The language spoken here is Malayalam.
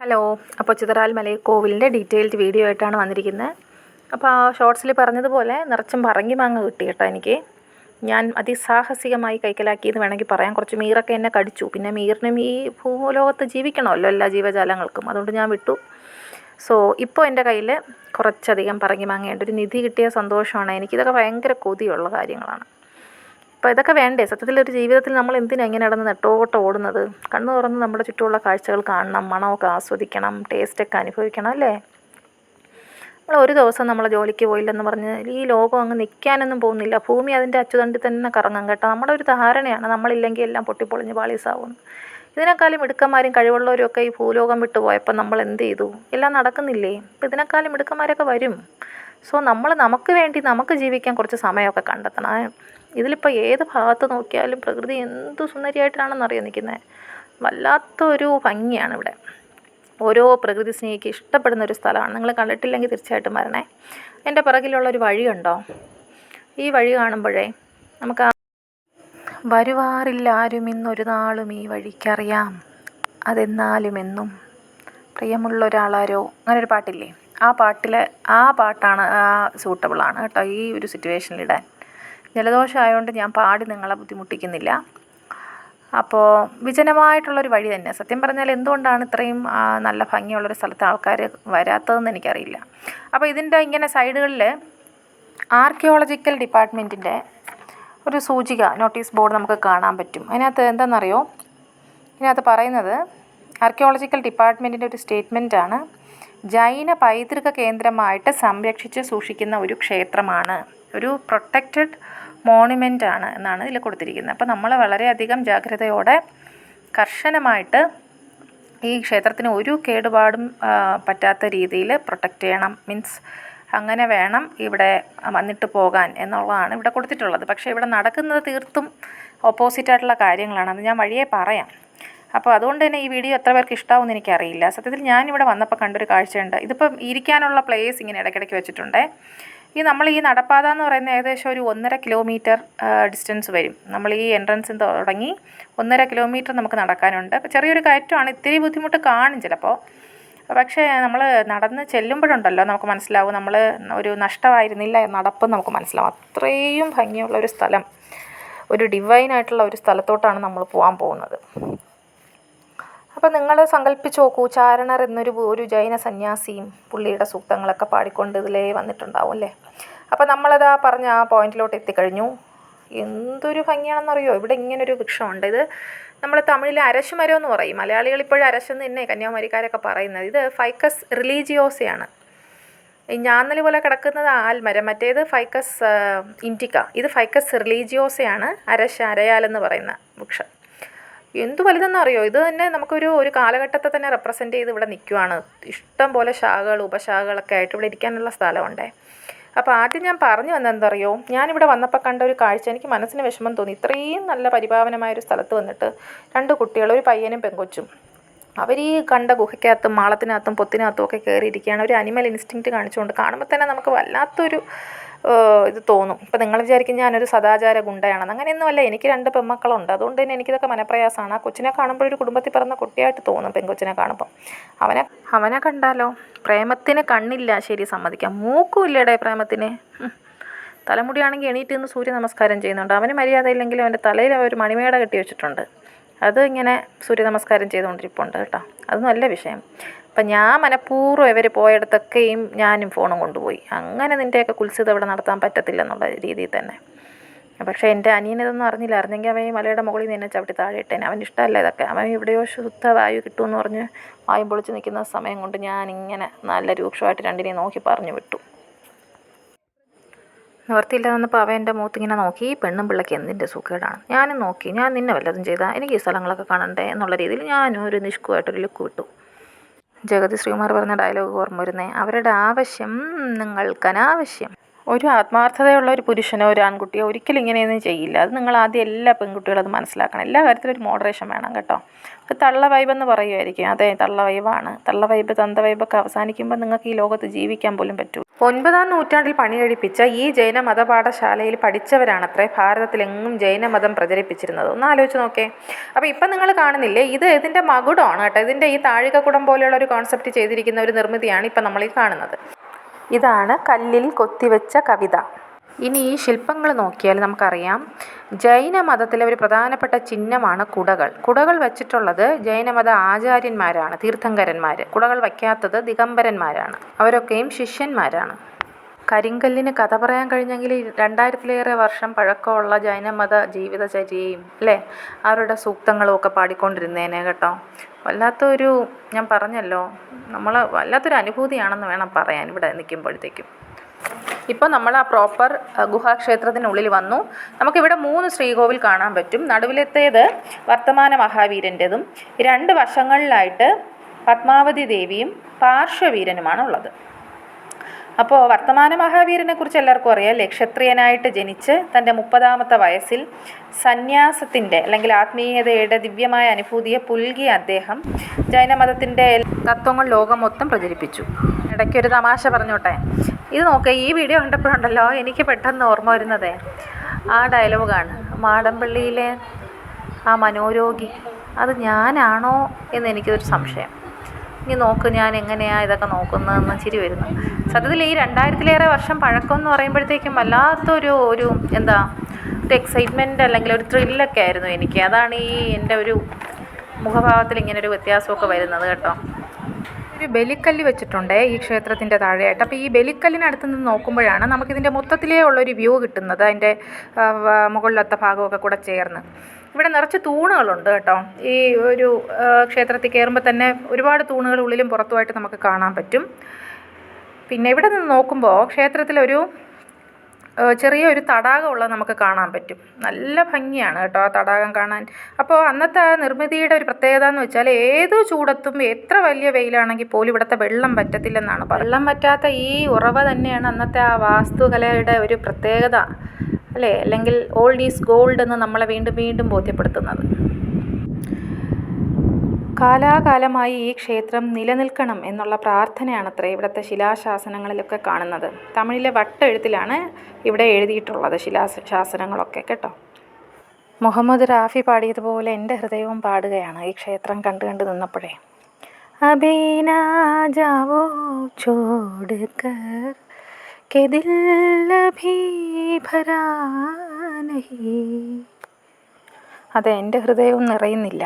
ഹലോ അപ്പോൾ ചിതറാൽ മലയക്കോവിലിന്റെ ഡീറ്റെയിൽഡ് വീഡിയോ ആയിട്ടാണ് വന്നിരിക്കുന്നത്. അപ്പോൾ ആ ഷോർട്സിൽ പറഞ്ഞതുപോലെ നിറച്ചും പറങ്ങി മാങ്ങ കിട്ടി കേട്ടോ എനിക്ക്. ഞാൻ അതിസാഹസികമായി കൈക്കലാക്കിയെന്ന് വേണമെങ്കിൽ പറയാം. കുറച്ച് മീറൊക്കെ എന്നെ കടിച്ചു. പിന്നെ മീറിനും ഈ ഭൂലോകത്ത് ജീവിക്കണമല്ലോ എല്ലാ ജീവജാലങ്ങൾക്കും. അതുകൊണ്ട് ഞാൻ വിട്ടു. സോ ഇപ്പോൾ എന്റെ കയ്യിൽ കുറച്ചധികം പറങ്ങി മാങ്ങയുണ്ട്. ഒരു നിധി കിട്ടിയ സന്തോഷമാണ്. എനിക്കിതൊക്കെ ഭയങ്കര കൊതിയുള്ള കാര്യങ്ങളാണ്. അപ്പോൾ ഇതൊക്കെ വേണ്ടേ? സത്യത്തിൽ ഒരു ജീവിതത്തിൽ നമ്മൾ എന്തിനാണ് ഇങ്ങനെ നടന്ന് നെട്ടോട്ട് ഓടുന്നത്? കണ്ണു തുറന്ന് നമ്മുടെ ചുറ്റുമുള്ള കാഴ്ചകൾ കാണണം മണമൊക്കെ ആസ്വദിക്കണം ടേസ്റ്റൊക്കെ അനുഭവിക്കണം അല്ലേ? നമ്മൾ ഒരു ദിവസം നമ്മൾ ജോലിക്ക് പോയില്ലെന്ന് പറഞ്ഞ് ഈ ലോകം അങ്ങ് നിൽക്കാനൊന്നും പോകുന്നില്ല. ഭൂമി അതിന്റെ അച്ചുതണ്ടിൽ തന്നെ കറങ്ങും കേട്ടോ. നമ്മുടെ ഒരു ധാരണയാണ് നമ്മളില്ലെങ്കിൽ എല്ലാം പൊട്ടിപ്പൊളിഞ്ഞ് പാളീസാവും. ഇതിനേക്കാളും മിടുക്കന്മാരും കഴിവുള്ളവരും ഒക്കെ ഈ ഭൂലോകം വിട്ടു പോയപ്പോൾ നമ്മൾ എന്ത് ചെയ്തു? എല്ലാം നടക്കുന്നില്ലേ? അപ്പോൾ ഇതിനേക്കാളും മിടുക്കന്മാരൊക്കെ വരും. സോ നമ്മൾ നമുക്ക് വേണ്ടി നമുക്ക് ജീവിക്കാൻ കുറച്ച് സമയമൊക്കെ കണ്ടെത്തണം. ഇതിലിപ്പോൾ ഏത് ഭാഗത്ത് നോക്കിയാലും പ്രകൃതി എന്ത് സുന്ദരിയായിട്ടാണെന്നറിയാം നിൽക്കുന്നത്. വല്ലാത്ത ഒരു ഭംഗിയാണ് ഇവിടെ. ഓരോ പ്രകൃതി സ്നേഹിക്ക് ഇഷ്ടപ്പെടുന്ന ഒരു സ്ഥലമാണ്. നിങ്ങൾ കണ്ടിട്ടില്ലെങ്കിൽ തീർച്ചയായിട്ടും വരണേ. എന്റെ പിറകിലുള്ള ഒരു വഴിയുണ്ടോ ഈ വഴി കാണുമ്പോഴേ നമുക്ക് വരുവാറില്ലാരും ഇന്നൊരു നാളും ഈ വഴിക്കറിയാം. അതെന്നാലും എന്നും. പ്രിയമുള്ള ഒരാളാരോ? അങ്ങനെ ഒരു പാട്ടില്ലേ? ആ പാട്ടിൽ ആ പാട്ടാണ് സൂട്ടബിളാണ് കേട്ടോ ഈ ഒരു സിറ്റുവേഷനിലിടാൻ ജലദോഷം ആയതുകൊണ്ട് ഞാൻ പാടി നിങ്ങളെ ബുദ്ധിമുട്ടിക്കുന്നില്ല. അപ്പോൾ വിജനമായിട്ടുള്ളൊരു വഴി തന്നെ. സത്യം പറഞ്ഞാൽ എന്തുകൊണ്ടാണ് ഇത്രയും നല്ല ഭംഗിയുള്ളൊരു സ്ഥലത്ത് ആൾക്കാർ വരാത്തതെന്ന് എനിക്കറിയില്ല. അപ്പോൾ ഇതിന്റെ ഇങ്ങനെ സൈഡുകളിൽ ആർക്കിയോളജിക്കൽ ഡിപ്പാർട്ട്മെന്റിന്റെ ഒരു സൂചിക നോട്ടീസ് ബോർഡ് നമുക്ക് കാണാൻ പറ്റും. അതിനകത്ത് എന്താണെന്നറിയോ? ഇതിനകത്ത് പറയുന്നത് ആർക്കിയോളജിക്കൽ ഡിപ്പാർട്ട്മെന്റിന്റെ ഒരു സ്റ്റേറ്റ്മെന്റാണ്. ജൈന പൈതൃക കേന്ദ്രമായിട്ട് സംരക്ഷിച്ച് സൂക്ഷിക്കുന്ന ഒരു ക്ഷേത്രമാണ്. ഒരു പ്രൊട്ടക്റ്റഡ് മോണുമെന്റ് ആണ് എന്നാണ് ഇതിൽ കൊടുത്തിരിക്കുന്നത്. അപ്പോൾ നമ്മൾ വളരെയധികം ജാഗ്രതയോടെ കർശനമായിട്ട് ഈ ക്ഷേത്രത്തിന് ഒരു കേടുപാടും പറ്റാത്ത രീതിയിൽ പ്രൊട്ടക്റ്റ് ചെയ്യണം. മീൻസ് അങ്ങനെ വേണം ഇവിടെ വന്നിട്ട് പോകാൻ എന്നുള്ളതാണ് ഇവിടെ കൊടുത്തിട്ടുള്ളത്. പക്ഷേ ഇവിടെ നടക്കുന്നത് തീർത്തും ഓപ്പോസിറ്റായിട്ടുള്ള കാര്യങ്ങളാണ്. അത് ഞാൻ വഴിയെ പറയാം. അപ്പോൾ അതുകൊണ്ട് തന്നെ ഈ വീഡിയോ എത്ര പേർക്ക് ഇഷ്ടമാവുമെന്ന് എനിക്കറിയില്ല. സത്യത്തിൽ ഞാനിവിടെ വന്നപ്പോൾ കണ്ടൊരു കാഴ്ചയുണ്ട്. ഇതിപ്പം ഇരിക്കാനുള്ള പ്ലേസ് ഇങ്ങനെ ഇടയ്ക്കിടയ്ക്ക് വെച്ചിട്ടുണ്ടേ. ഈ നമ്മൾ ഈ നടപ്പാത എന്ന് പറയുന്ന ഏകദേശം ഒരു ഒന്നര കിലോമീറ്റർ ഡിസ്റ്റൻസ് വരും. നമ്മൾ ഈ എൻട്രൻസിൽ തുടങ്ങി ഒന്നര കിലോമീറ്റർ നമുക്ക് നടക്കാനുണ്ട്. ചെറിയൊരു കയറ്റമാണ് ഇത്തിരി ബുദ്ധിമുട്ട് കാണും ചിലപ്പോൾ പക്ഷേ നമ്മൾ നടന്ന് ചെല്ലുമ്പോഴുണ്ടല്ലോ നമുക്ക് മനസ്സിലാവും നമ്മൾ ഒരു നഷ്ടമായിരുന്നില്ല നടപ്പ് നമുക്ക് മനസ്സിലാവും. അത്രയും ഭംഗിയുള്ള ഒരു സ്ഥലം ഒരു ഡിവൈൻ ആയിട്ടുള്ള ഒരു സ്ഥലത്തോട്ടാണ് നമ്മൾ പോകാൻ പോകുന്നത്. അപ്പോൾ നിങ്ങൾ സങ്കല്പിച്ച് നോക്കൂ ചാരണർ എന്നൊരു ഒരു ജൈന സന്യാസിയും പുള്ളിയുടെ സൂക്തങ്ങളൊക്കെ പാടിക്കൊണ്ട് ഇതിലേ വന്നിട്ടുണ്ടാവും അല്ലേ? അപ്പോൾ ആ പറഞ്ഞ ആ പോയിന്റിലോട്ട് എത്തിക്കഴിഞ്ഞു. എന്തൊരു ഭംഗിയാണെന്നറിയോ? ഇവിടെ ഇങ്ങനൊരു വൃക്ഷമുണ്ട്. ഇത് നമ്മൾ തമിഴിൽ അരശുമരം എന്ന് പറയും. മലയാളികൾ ഇപ്പോഴും അരശെന്ന് തന്നെ കന്യാകുമാരിക്കാരൊക്കെ പറയുന്നത്. ഇത് ഫൈക്കസ് റിലീജിയോസയാണ്. ഈ ഞാന്നലി പോലെ കിടക്കുന്നത് ആൽമരം. മറ്റേത് ഫൈക്കസ് ഇൻഡിക്ക ഇത് ഫൈക്കസ് റിലീജിയോസയാണ്. അരശ അരയാലെന്ന് പറയുന്ന വൃക്ഷം. എന്ത് വലുതെന്ന് അറിയോ ഇത് തന്നെ നമുക്കൊരു ഒരു കാലഘട്ടത്തെ തന്നെ റെപ്രസെന്റ് ചെയ്ത് ഇവിടെ നിൽക്കുവാണ് ഇഷ്ടം പോലെ ശാഖകൾ ഉപശാഖകളൊക്കെ ആയിട്ട് ഇവിടെ ഇരിക്കാനുള്ള സ്ഥലമുണ്ടേ. അപ്പോൾ ആദ്യം ഞാൻ പറഞ്ഞു വന്നെന്തറിയോ? ഞാനിവിടെ വന്നപ്പോൾ കണ്ട ഒരു കാഴ്ച എനിക്ക് മനസ്സിന് വിഷമം തോന്നി. ഇത്രയും നല്ല പരിപാവനമായ ഒരു സ്ഥലത്ത് വന്നിട്ട് രണ്ട് കുട്ടികൾ ഒരു പയ്യനും പെങ്കൊച്ചും. അവർ ഈ കണ്ട ഗുഹയ്ക്കകത്തും മാളത്തിനകത്തും പൊത്തിനകത്തും ഒക്കെ കയറിയിരിക്കുകയാണ് ഒരു അനിമൽ ഇൻസ്റ്റിങ്ക്റ്റ് കാണിച്ചുകൊണ്ട് കാണുമ്പോൾ തന്നെ നമുക്ക് വല്ലാത്തൊരു ഇത് തോന്നും. ഇപ്പം നിങ്ങൾ വിചാരിക്കും ഞാനൊരു സദാചാര ഗുണ്ടയാണെന്ന്. അങ്ങനെയൊന്നുമല്ല എനിക്ക് രണ്ട് പെമ്മക്കളുണ്ട്. അതുകൊണ്ട് തന്നെ എനിക്കിതൊക്കെ മനപ്രയാസമാണ്. ആ കൊച്ചിനെ കാണുമ്പോൾ ഒരു കുടുംബത്തിൽ പിറന്ന കുട്ടിയായിട്ട് തോന്നും പെൺകൊച്ചിനെ കാണുമ്പം. അവനെ അവനെ കണ്ടാലോ? പ്രേമത്തിന് കണ്ണില്ല. ശരി സമ്മതിക്കാം. മൂക്കും ഇല്ലേടേ പ്രേമത്തിന്. തലമുടിയാണെങ്കിൽ എണീറ്റ് നിന്ന് സൂര്യ നമസ്കാരം ചെയ്യുന്നുണ്ട്. അവന് മര്യാദ ഇല്ലെങ്കിലും അവന്റെ തലയിൽ ഒരു മണിമേട കെട്ടി വെച്ചിട്ടുണ്ട്. അത് ഇങ്ങനെ സൂര്യ നമസ്കാരം ചെയ്തുകൊണ്ടിരിപ്പുണ്ട് കേട്ടോ. അത് നല്ല വിഷയം. അപ്പം ഞാൻ മനഃപൂർവം ഇവർ പോയിടത്തൊക്കെയും ഞാനും ഫോണും കൊണ്ടുപോയി. അങ്ങനെ നിന്റെയൊക്കെ കുൽസിത ഇവിടെ നടത്താൻ പറ്റത്തില്ലെന്നുള്ള രീതിയിൽ തന്നെ. പക്ഷേ എന്റെ അനിയനിതൊന്നും അറിഞ്ഞില്ല. അറിഞ്ഞെങ്കിൽ അവൻ ഈ മലയുടെ മുകളിൽ നിന്ന് എന്നെ ചവിട്ടി താഴെ ഇട്ടേനെ. അവന് ഇഷ്ടമല്ല ഇതൊക്കെ. അവൻ എവിടെയോ ശുദ്ധ വായു കിട്ടുമെന്ന് പറഞ്ഞ് വായും പൊളിച്ച് നിൽക്കുന്ന സമയം കൊണ്ട് ഞാനിങ്ങനെ നല്ല രൂക്ഷമായിട്ട് രണ്ടിനെയും നോക്കി പറഞ്ഞു വിട്ടു. നിവർത്തിയില്ല വന്നപ്പോൾ അവൻ എന്റെ മുഖത്തിങ്ങനെ നോക്കി. പെണ്ണും പിള്ളയ്ക്ക് എന്തിന്റെ സുഖേടാണ്? ഞാനും നോക്കി. ഞാൻ നിന്നെ വല്ലതും ചെയ്താൽ എനിക്ക് ഈ സ്ഥലങ്ങളൊക്കെ കാണണ്ടേ? എന്നുള്ള രീതിയിൽ ഞാനും ഒരു നിഷ്കുവായിട്ടൊരു ലുക്ക് വിട്ടു. ജഗതി ശ്രീകുമാർ പറഞ്ഞ ഡയലോഗ് ഓർമ്മ വരുന്നേ. അവരുടെ ആവശ്യം നിങ്ങൾക്ക് അനാവശ്യം ഒരു ആത്മാർത്ഥതയുള്ള ഒരു പുരുഷനോ ഒരു ആൺകുട്ടിയോ ഒരിക്കലും ഇങ്ങനെയൊന്നും ചെയ്യില്ല. അത് നിങ്ങൾ ആദ്യം എല്ലാ പെൺകുട്ടികളും അത് മനസ്സിലാക്കണം. എല്ലാ കാര്യത്തിലും ഒരു മോഡറേഷൻ വേണം കേട്ടോ. തള്ള വൈബെന്ന് പറയുമായിരിക്കും. അതെ തള്ള വൈബാണ് തള്ള വൈബ് തന്ത വൈബൊക്കെ അവസാനിക്കുമ്പോൾ നിങ്ങൾക്ക് ഈ ലോകത്ത് ജീവിക്കാൻ പോലും പറ്റൂ. ഒൻപതാം നൂറ്റാണ്ടിൽ പണി കഴിപ്പിച്ച ഈ ജൈന മതപാഠശാലയിൽ പഠിച്ചവരാണത്രേ ഭാരതത്തിലെങ്ങും ജൈനമതം പ്രചരിപ്പിച്ചിരുന്നത്. ഒന്ന് ആലോചിച്ച് നോക്കേ. അപ്പോൾ ഇപ്പം നിങ്ങൾ കാണുന്നില്ലേ ഇത് ഇതിന്റെ മകുടമാണ് കേട്ടോ. ഇതിന്റെ ഈ താഴികക്കുടം പോലെയുള്ള ഒരു കോൺസെപ്റ്റ് ചെയ്തിരിക്കുന്ന ഒരു നിർമ്മിതിയാണ് ഇപ്പം നമ്മൾ ഈ കാണുന്നത്. ഇതാണ് കല്ലിൽ കൊത്തിവെച്ച കവിത. ഇനി ഈ ശില്പങ്ങൾ നോക്കിയാൽ നമുക്കറിയാം. ജൈന മതത്തിലെ ഒരു പ്രധാനപ്പെട്ട ചിഹ്നമാണ് കുടകൾ. കുടകൾ വെച്ചിട്ടുള്ളത് ജൈനമത ആചാര്യന്മാരാണ് തീർത്ഥങ്കരന്മാർ കുടകൾ വയ്ക്കാത്തത് ദിഗംബരന്മാരാണ്. അവരൊക്കെയും ശിഷ്യന്മാരാണ്. കരിങ്കല്ലിന് കഥ പറയാൻ കഴിഞ്ഞെങ്കിൽ രണ്ടായിരത്തിലേറെ വർഷം പഴക്കമുള്ള ജൈനമത ജീവിതചര്യയും അല്ലേ? അവരുടെ സൂക്തങ്ങളും ഒക്കെ പാടിക്കൊണ്ടിരുന്നേനെ കേട്ടോ. വല്ലാത്തൊരു ഞാൻ പറഞ്ഞല്ലോ നമ്മൾ വല്ലാത്തൊരു അനുഭൂതിയാണെന്ന് വേണം പറയാൻ ഇവിടെ നിൽക്കുമ്പോഴത്തേക്കും. ഇപ്പോൾ നമ്മൾ ആ പ്രോപ്പർ ഗുഹാക്ഷേത്രത്തിനുള്ളിൽ വന്നു. നമുക്കിവിടെ മൂന്ന് ശ്രീകോവിൽ കാണാൻ പറ്റും. നടുവിലത്തേത് വർത്തമാന മഹാവീരന്റെതും രണ്ട് വശങ്ങളിലായിട്ട് പത്മാവതി ദേവിയും പാർശ്വവീരനുമാണ് ഉള്ളത് അപ്പോൾ വർത്തമാന മഹാവീരനെ കുറിച്ച് എല്ലാവർക്കും അറിയാം ലക്ഷത്രിയനായിട്ട് ക്ഷത്രിയനായിട്ട് ജനിച്ച് തന്റെ മുപ്പതാമത്തെ വയസ്സിൽ സന്യാസത്തിന്റെ അല്ലെങ്കിൽ ആത്മീയതയുടെ ദിവ്യമായ അനുഭൂതിയെ പുൽകിയ അദ്ദേഹം ജൈനമതത്തിന്റെ തത്വങ്ങൾ ലോകം മൊത്തം പ്രചരിപ്പിച്ചു. ഇടയ്ക്കൊരു തമാശ പറഞ്ഞോട്ടെ? ഇത് നോക്കുക ഈ വീഡിയോ കണ്ടപ്പോഴുണ്ടല്ലോ എനിക്ക് പെട്ടെന്ന് ഓർമ്മ വരുന്നതേ ആ ഡയലോഗാണ്. മാടമ്പള്ളിയിലെ ആ മനോരോഗി അത് ഞാനാണോ? എന്ന് എനിക്കൊരു സംശയം. ഇനി നോക്ക് ഞാൻ എങ്ങനെയാണ് ഇതൊക്കെ നോക്കുന്നതെന്ന് ചിരി വരുന്നു. സത്യത്തിൽ ഈ രണ്ടായിരത്തിലേറെ വർഷം പഴക്കം എന്ന് പറയുമ്പോഴത്തേക്കും വല്ലാത്തൊരു ഒരു എന്താ ഒരു എക്സൈറ്റ്മെന്റ് അല്ലെങ്കിൽ ഒരു ത്രില്ലൊക്കെ ആയിരുന്നു എനിക്ക്. അതാണ് ഈ എന്റെ ഒരു മുഖഭാവത്തിൽ ഇങ്ങനെ ഒരു വ്യത്യാസമൊക്കെ വരുന്നത് കേട്ടോ. ഒരു ബലിക്കല്ല് വെച്ചിട്ടുണ്ട് ഈ ക്ഷേത്രത്തിന്റെ താഴെയായിട്ട്. അപ്പോൾ ഈ ബലിക്കല്ലിനടുത്ത് നിന്ന് നോക്കുമ്പോഴാണ് നമുക്കിതിന്റെ മൊത്തത്തിലേ ഉള്ളൊരു വ്യൂ കിട്ടുന്നത് അതിന്റെ മുകളിലത്തെ ഭാഗമൊക്കെ കൂടെ ചേർന്ന്. ഇവിടെ നിറച്ച് തൂണുകളുണ്ട് കേട്ടോ. ഈ ഒരു ക്ഷേത്രത്തിൽ കയറുമ്പോൾ തന്നെ ഒരുപാട് തൂണുകൾ ഉള്ളിലും പുറത്തുമായിട്ട് നമുക്ക് കാണാൻ പറ്റും. പിന്നെ ഇവിടെ നിന്ന് നോക്കുമ്പോൾ ക്ഷേത്രത്തിലൊരു ചെറിയൊരു തടാകമുള്ളത് നമുക്ക് കാണാൻ പറ്റും. നല്ല ഭംഗിയാണ് കേട്ടോ ആ തടാകം കാണാൻ. അപ്പോൾ അന്നത്തെ ആ നിർമ്മിതിയുടെ ഒരു പ്രത്യേകത എന്ന് വെച്ചാൽ ഏത് ചൂടത്തും എത്ര വലിയ വെയിലാണെങ്കിൽ പോലും ഇവിടുത്തെ വെള്ളം പറ്റത്തില്ലെന്നാണ് വെള്ളം പറ്റാത്ത ഈ ഉറവ തന്നെയാണ് അന്നത്തെ ആ വാസ്തുകലയുടെ ഒരു പ്രത്യേകത. അല്ലേ? അല്ലെങ്കിൽ ഓൾഡ് ഈസ് ഗോൾഡ് എന്ന് നമ്മളെ വീണ്ടും വീണ്ടും ബോധ്യപ്പെടുത്തുന്നത്. കാലാകാലമായി ഈ ക്ഷേത്രം നിലനിൽക്കണം എന്നുള്ള പ്രാർത്ഥനയാണത്രേ ഇവിടുത്തെ ശിലാശാസനങ്ങളിലൊക്കെ കാണുന്നത്. തമിഴിലെ വട്ടെഴുത്തിലാണ് ഇവിടെ എഴുതിയിട്ടുള്ളത് ശിലാശാസനങ്ങളൊക്കെ കേട്ടോ? മുഹമ്മദ് റാഫി പാടിയതുപോലെ എന്റെ ഹൃദയവും പാടുകയാണ് ഈ ക്ഷേത്രം കണ്ടു കണ്ട് നിന്നപ്പോഴേ. അബീനാജാവോ ജാവോ ചോട് കർ के दिल अभी भरा नहीं അതെ എൻ്റെ ഹൃദയവും നിറയുന്നില്ല